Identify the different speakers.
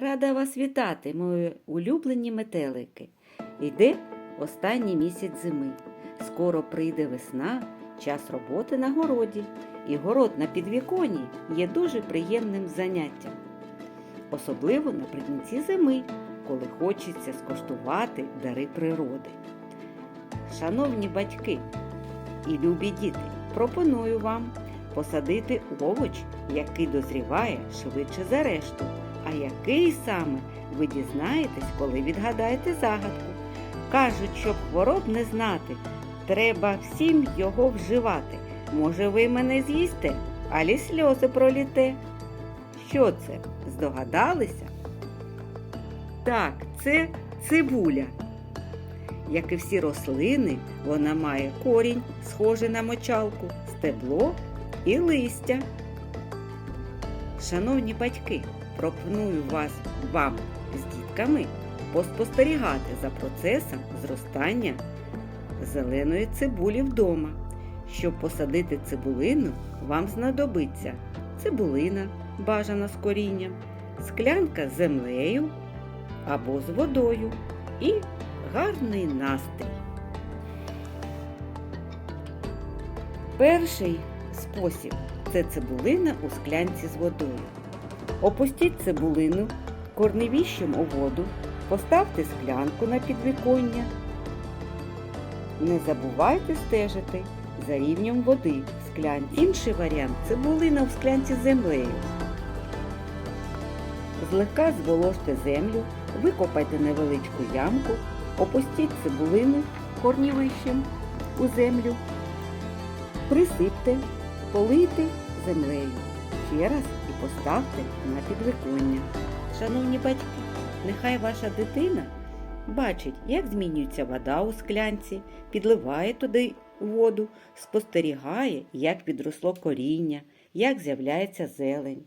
Speaker 1: Рада вас вітати, мої улюблені метелики. Йде останній місяць зими. Скоро прийде весна, час роботи на городі, і город на підвіконні є дуже приємним заняттям. Особливо наприкінці зими, коли хочеться скоштувати дари природи. Шановні батьки і любі діти, пропоную вам посадити овоч, який дозріває швидше за решту. А який саме ви дізнаєтесь, коли відгадаєте загадку. Кажуть, щоб хвороб не знати, треба всім його вживати. Може, ви мене з'їсте, алі сльози проліте. Що це? Здогадалися? Так, це цибуля. Як і всі рослини, вона має корінь, схожий на мочалку, стебло і листя. Шановні батьки, пропоную вас вам з дітками поспостерігати за процесом зростання зеленої цибулі вдома. Щоб посадити цибулину, вам знадобиться цибулина, бажана з корінням, склянка з землею або з водою і гарний настрій. Перший спосіб це цибулина у склянці з водою. Опустіть цибулину корневіщем у воду, поставте склянку на підвіконня. Не забувайте стежити за рівнем води в склянці. Інший варіант цибулина в склянці з землею. Злегка зволожте землю, викопайте невеличку ямку, опустіть цибулину корнівищем у землю, присипте, полийте землею. Ще раз і поставте на підвиконня. Шановні батьки, нехай ваша дитина бачить, як змінюється вода у склянці, підливає туди воду, спостерігає, як підросло коріння, як з'являється зелень.